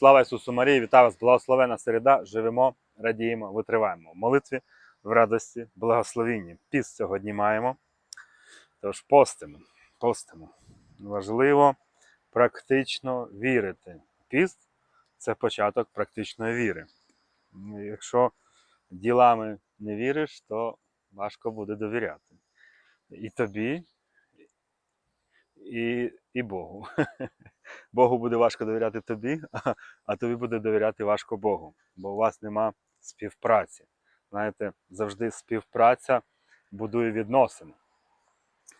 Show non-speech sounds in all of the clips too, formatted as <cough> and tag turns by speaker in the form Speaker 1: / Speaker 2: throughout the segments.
Speaker 1: Слава Ісусу Марії, вітаю вас, благословена середа. Живемо, радіємо, витриваємо. В молитві, в радості, благословінні. Піст сьогодні маємо. Тож постимо, постимо. Важливо практично вірити. Піст це початок практичної віри. Якщо ділами не віриш, то важко буде довіряти. І тобі, і, і Богу. <laughs> Богу буде важко довіряти тобі, <laughs> а, тобі буде довіряти важко Богу, бо у вас нема співпраці. Знаєте, завжди співпраця будує відносини.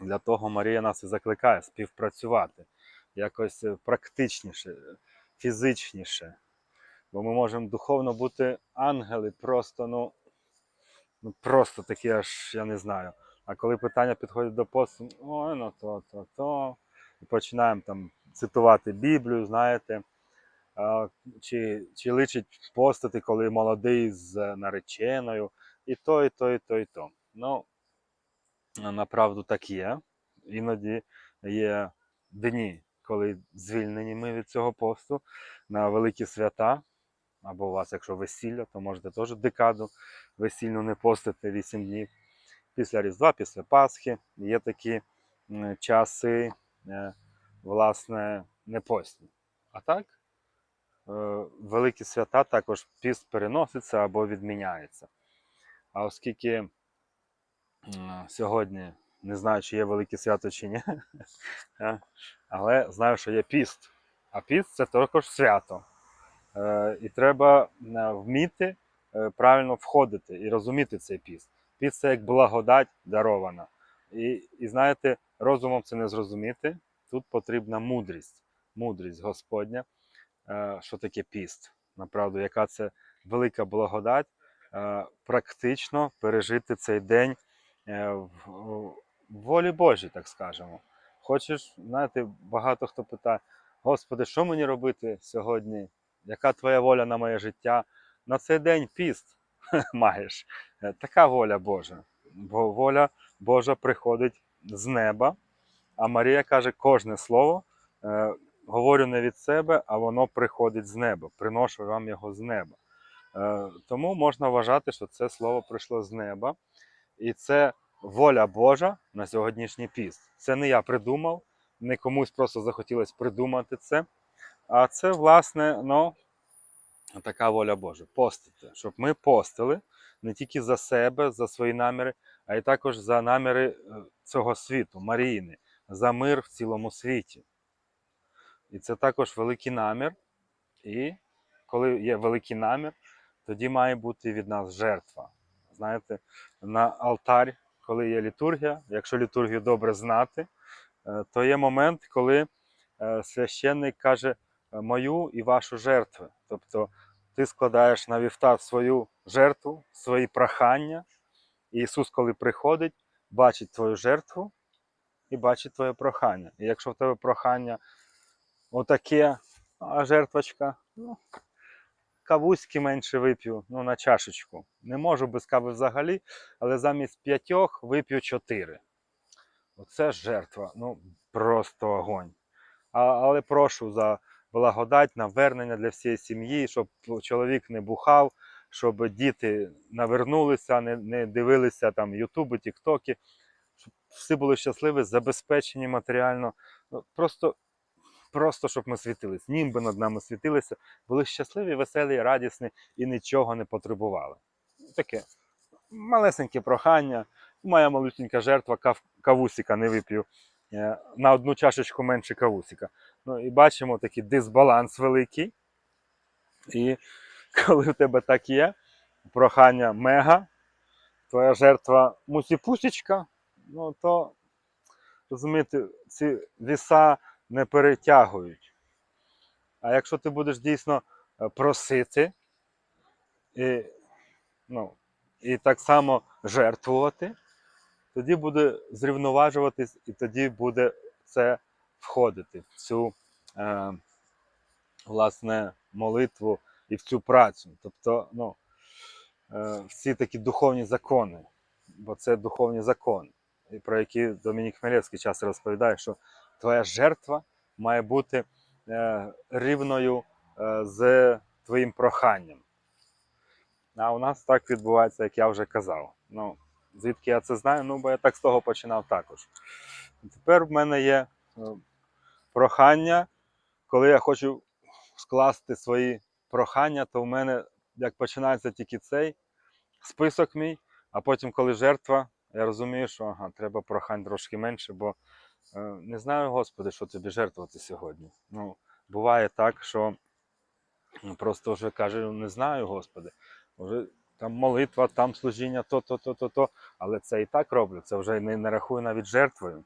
Speaker 1: Для того Марія нас і закликає співпрацювати якось е, практичніше, фізичніше. Бо ми можемо духовно бути ангели, просто, ну, ну просто такі аж, я не знаю. А коли питання підходить до посту, ой, ну то, то, то. Починаємо там цитувати Біблію, знаєте. Чи, чи личить постати, коли молодий з нареченою, і то, і то, і то, і то. Ну, направду так є. Іноді є дні, коли звільнені ми від цього посту на великі свята. Або у вас, якщо весілля, то можете теж декаду весільну не постити 8 днів. Після Різдва, після Пасхи є такі часи, власне, не постні. А так, е, великі свята також піст переноситься або відміняється. А оскільки сьогодні не знаю, чи є велике свято чи ні, <laughs> е, але знаю, що є піст. А піст це також свято. Е, І треба е, вміти е, правильно входити і розуміти цей піст. Піст це як благодать дарована. І, і знаєте, розумом це не зрозуміти. Тут потрібна мудрість, мудрість Господня, е, що таке піст. Направду, яка це велика благодать, е, практично пережити цей день е, в волі Божій, так скажемо. Хочеш, знаєте, багато хто питає, Господи, що мені робити сьогодні? Яка твоя воля на моє життя? На цей день піст <laughs> маєш. Така воля Божа. Бо воля Божа приходить з неба. А Марія каже, кожне слово е, говорю не від себе, а воно приходить з неба. Приношу вам його з неба. Е, тому можна вважати, що це слово прийшло з неба. І це воля Божа на сьогоднішній піст. Це не я придумав, не комусь просто захотілося придумати це. А це, власне, ну, така воля Божа. Постити. Щоб ми постили не тільки за себе, за свої наміри, а й також за наміри е, цього світу, Маріїни, за мир в цілому світі. І це також великий намір. І коли є великий намір, тоді має бути від нас жертва. Знаєте, на алтарь, коли є літургія, якщо літургію добре знати, е, то є момент, коли е, священник каже мою і вашу жертву. Тобто ти складаєш на вівтар свою жертву, свої прохання. І Ісус, коли приходить, бачить твою жертву і бачить твоє прохання. І якщо в тебе прохання отаке, а жертвочка, ну, кавуськи менше вип'ю, ну, на чашечку. Не можу без кави взагалі, але замість п'ятьох вип'ю чотири. Оце жертва, ну просто огонь. А, але прошу за благодать, навернення для всієї сім'ї, щоб чоловік не бухав, щоб діти навернулися, не, не дивилися там Ютуби, Тіктоки, щоб всі були щасливі, забезпечені матеріально. Ну, Просто, просто щоб ми світились, німби над нами світилися, були щасливі, веселі, радісні і нічого не потребували. Таке малесеньке прохання. Моя малюсенька жертва кав, кавусіка не вип'ю. е, На одну чашечку менше кавусіка. Ну і бачимо такий дисбаланс великий. І коли в тебе так є, прохання мега, твоя жертва мусіпусічка, ну то розумієте, ці віса не перетягують. А якщо ти будеш дійсно е, просити і, ну, і так само жертвувати, тоді буде зрівноважуватись, і тоді буде це входити в цю е, власне молитву і в цю працю. Тобто, ну, е, всі такі духовні закони, бо це духовні закони, про які Домінік Хмелевський часто розповідає, що твоя жертва має бути е, рівною е, з твоїм проханням. А у нас так відбувається, як я вже казав. Ну, звідки я це знаю? Ну, бо я так з того починав також. Тепер в мене є е, прохання, коли я хочу скласти свої прохання, то в мене як починається тільки цей список мій, а потім, коли жертва, я розумію, що ага, треба прохань трошки менше, бо е, не знаю, Господи, що тобі жертвувати сьогодні. Ну, буває так, що ну, просто вже кажу, не знаю, Господи, вже там молитва, там служіння, то, то, то, то, то. Але це і так роблю, це вже не, не рахую навіть жертвою.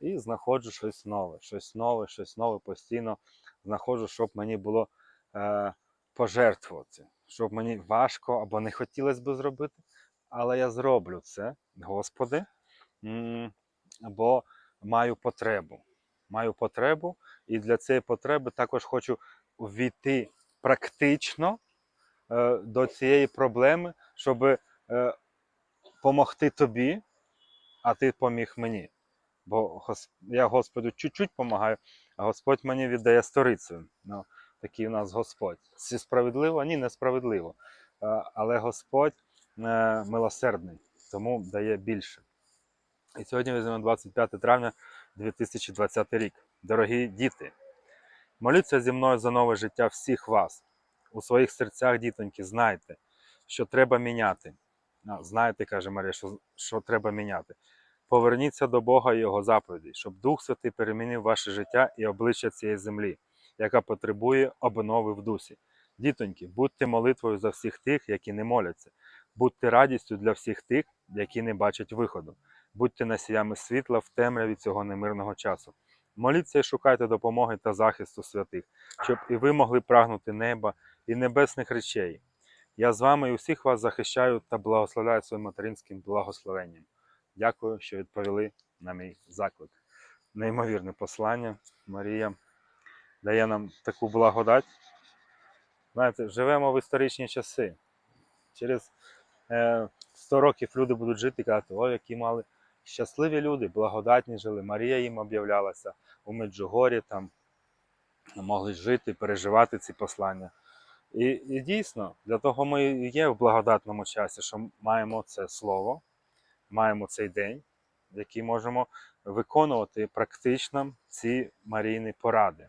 Speaker 1: І знаходжу щось нове, щось нове, щось нове постійно знаходжу, щоб мені було е, пожертвувати, щоб мені важко або не хотілося би зробити, але я зроблю це, Господи, бо маю потребу. Маю потребу, і для цієї потреби також хочу ввійти практично е, до цієї проблеми, щоб е, помогти тобі, а ти поміг мені. Бо я Господу чуть-чуть допомагаю, а Господь мені віддає сторицею. Ну, такий у нас Господь. Це справедливо? Ні, несправедливо. Але Господь е, милосердний, тому дає більше. І сьогодні візьмемо 25 травня 2020 рік. Дорогі діти, моліться зі мною за нове життя всіх вас. У своїх серцях, дітоньки, знайте, що треба міняти. Знаєте, каже Марія, що, що треба міняти. Поверніться до Бога і Його заповідей, щоб Дух Святий перемінив ваше життя і обличчя цієї землі, яка потребує обнови в дусі. Дітоньки, будьте молитвою за всіх тих, які не моляться, будьте радістю для всіх тих, які не бачать виходу. Будьте носіями світла в темряві цього немирного часу. Моліться і шукайте допомоги та захисту святих, щоб і ви могли прагнути неба і небесних речей. Я з вами і усіх вас захищаю та благословляю своїм материнським благословенням. Дякую, що відповіли на мій заклик. Неймовірне послання. Марія дає нам таку благодать. Знаєте, живемо в історичні часи. Через е, 100 років люди будуть жити і казати, о, які мали щасливі люди, благодатні жили. Марія їм об'являлася у Меджугорі, там могли жити, переживати ці послання. І, і дійсно, для того ми є в благодатному часі, що маємо це слово, маємо цей день, в який можемо виконувати практично ці Марійні поради.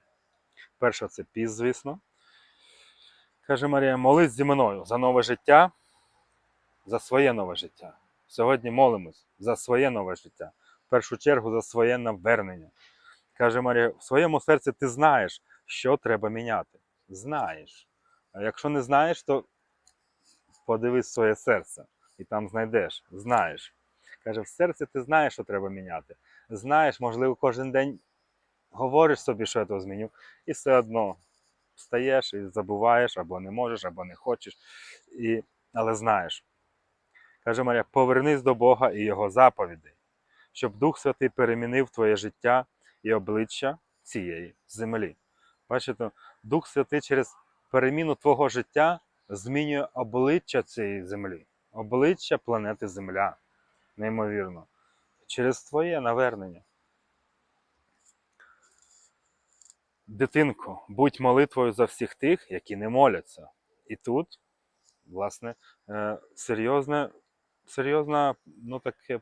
Speaker 1: Перше, це піс, звісно. Каже Марія, молись зі мною за нове життя, за своє нове життя. Сьогодні молимось за своє нове життя. В першу чергу за своє навернення. Каже Марія, в своєму серці ти знаєш, що треба міняти. Знаєш. А якщо не знаєш, то подивись своє серце і там знайдеш, знаєш. Каже, в серці ти знаєш, що треба міняти. Знаєш, можливо, кожен день говориш собі, що я то зміню, і все одно встаєш і забуваєш, або не можеш, або не хочеш. І... Але знаєш. Каже Марія, повернись до Бога і Його заповідей, щоб Дух Святий перемінив твоє життя і обличчя цієї землі. Бачите, Дух Святий через переміну твого життя змінює обличчя цієї землі, обличчя планети Земля. Неймовірно. Через твоє навернення. Дитинко, будь молитвою за всіх тих, які не моляться. І тут, власне, е, серйозне, серйозне, ну таке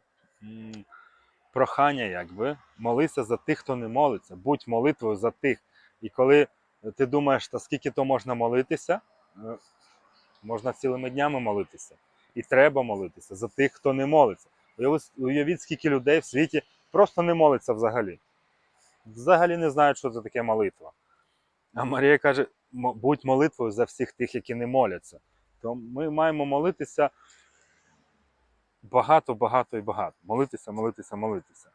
Speaker 1: прохання, якби, молися за тих, хто не молиться. Будь молитвою за тих. І коли ти думаєш, та скільки то можна молитися, е, можна цілими днями молитися. І треба молитися за тих, хто не молиться. Уявіть, скільки людей в світі просто не молиться взагалі. Взагалі не знають, що це таке молитва. А Марія каже: будь молитвою за всіх тих, які не моляться. То ми маємо молитися багато, багато і багато. Молитися, молитися, молитися.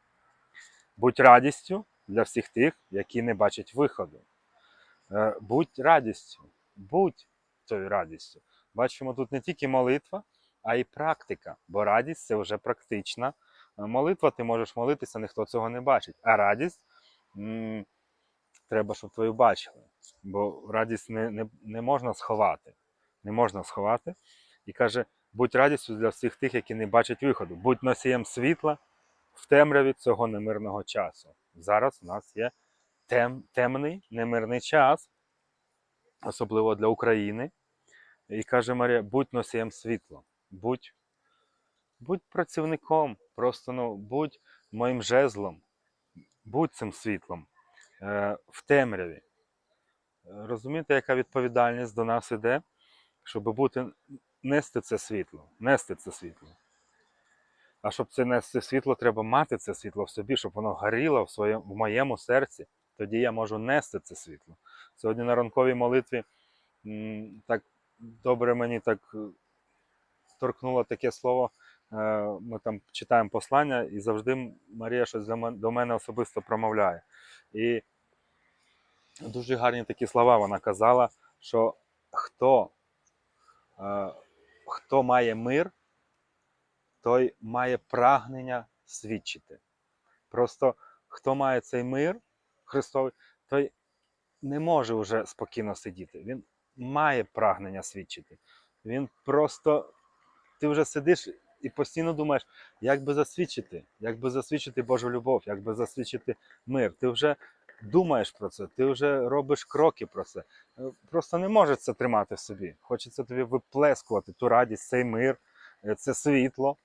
Speaker 1: Будь радістю для всіх тих, які не бачать виходу. Е, Будь радістю, будь тою радістю. Бачимо тут не тільки молитва, а й практика. Бо радість це вже практична. Е, Молитва ти можеш молитися, ніхто цього не бачить. А радість треба, щоб твою бачили. Бо радість не, не, не можна сховати. Не можна сховати. І каже: будь радістю для всіх тих, які не бачать виходу. Будь носієм світла в темряві цього немирного часу. Зараз у нас є тем, темний немирний час. особливо для України. І каже Марія: будь носієм світла, будь, будь працівником, просто ну, будь моїм жезлом, будь цим світлом е, в темряві. Розумієте, яка відповідальність до нас іде, щоб бути, нести це світло, нести це світло. А щоб це нести світло, треба мати це світло в собі, щоб воно горіло в, своєму, в моєму серці. Тоді я можу нести це світло. Сьогодні на ранковій молитві так добре мені так торкнуло таке слово. Е, Ми там читаємо послання, і завжди Марія щось до мене особисто промовляє. І дуже гарні такі слова вона казала, що хто, е, хто має мир, той має прагнення свідчити. Просто хто має цей мир Христовий, той не може вже спокійно сидіти. Він має прагнення свідчити. Він просто, ти вже сидиш і постійно думаєш, як би засвідчити, як би засвідчити Божу любов, як би засвідчити мир. Ти вже думаєш про це, ти вже робиш кроки про це. Е, Просто не можеш це тримати в собі. Хочеться тобі виплескувати ту радість, цей мир, е, це світло.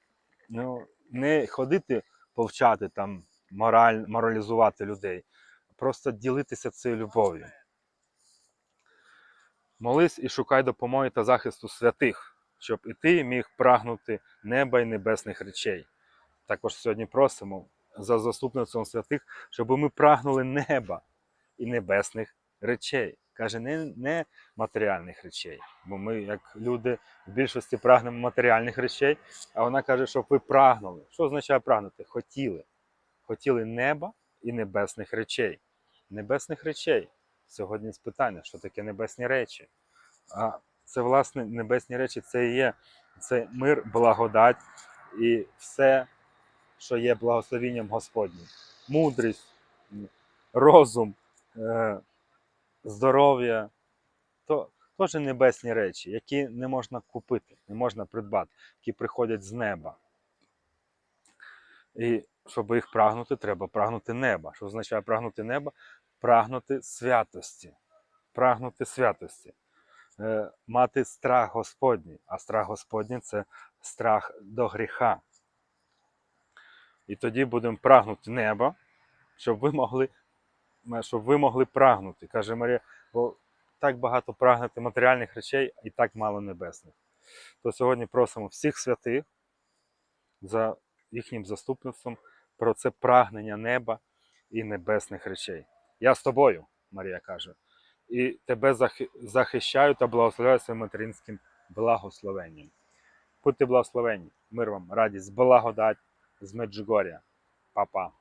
Speaker 1: Ну, не ходити повчати там, мораль, моралізувати людей, просто ділитися цією любов'ю. Молись і шукай допомоги та захисту святих, щоб і ти міг прагнути неба і небесних речей. Також сьогодні просимо за заступництвом святих, щоб ми прагнули неба і небесних речей. Каже, не, не матеріальних речей. Бо ми, як люди, в більшості прагнемо матеріальних речей, а вона каже, щоб ви прагнули. Що означає прагнути? Хотіли. Хотіли неба і небесних речей. Небесних речей. Сьогодні з питання, що таке небесні речі. А це, власне, небесні речі це і є це мир, благодать і все, що є благословінням Господнім. Мудрість, розум, е, здоров'я. То теж небесні речі, які не можна купити, не можна придбати, які приходять з неба. І щоб їх прагнути, треба прагнути неба. Що означає прагнути неба? Прагнути святості. Прагнути святості. Е, мати страх Господній. А страх Господній це страх до гріха. І тоді будемо прагнути неба, щоб ви могли, щоб ви могли прагнути, каже Марія, бо так багато прагнути матеріальних речей і так мало небесних. То сьогодні просимо всіх святих за їхнім заступництвом про це прагнення неба і небесних речей. Я з тобою, Марія каже, і тебе захи- захищаю та благословляю своїм материнським благословенням. Будьте благословені, мир вам, радість, благодать з Меджугоря. Па-па.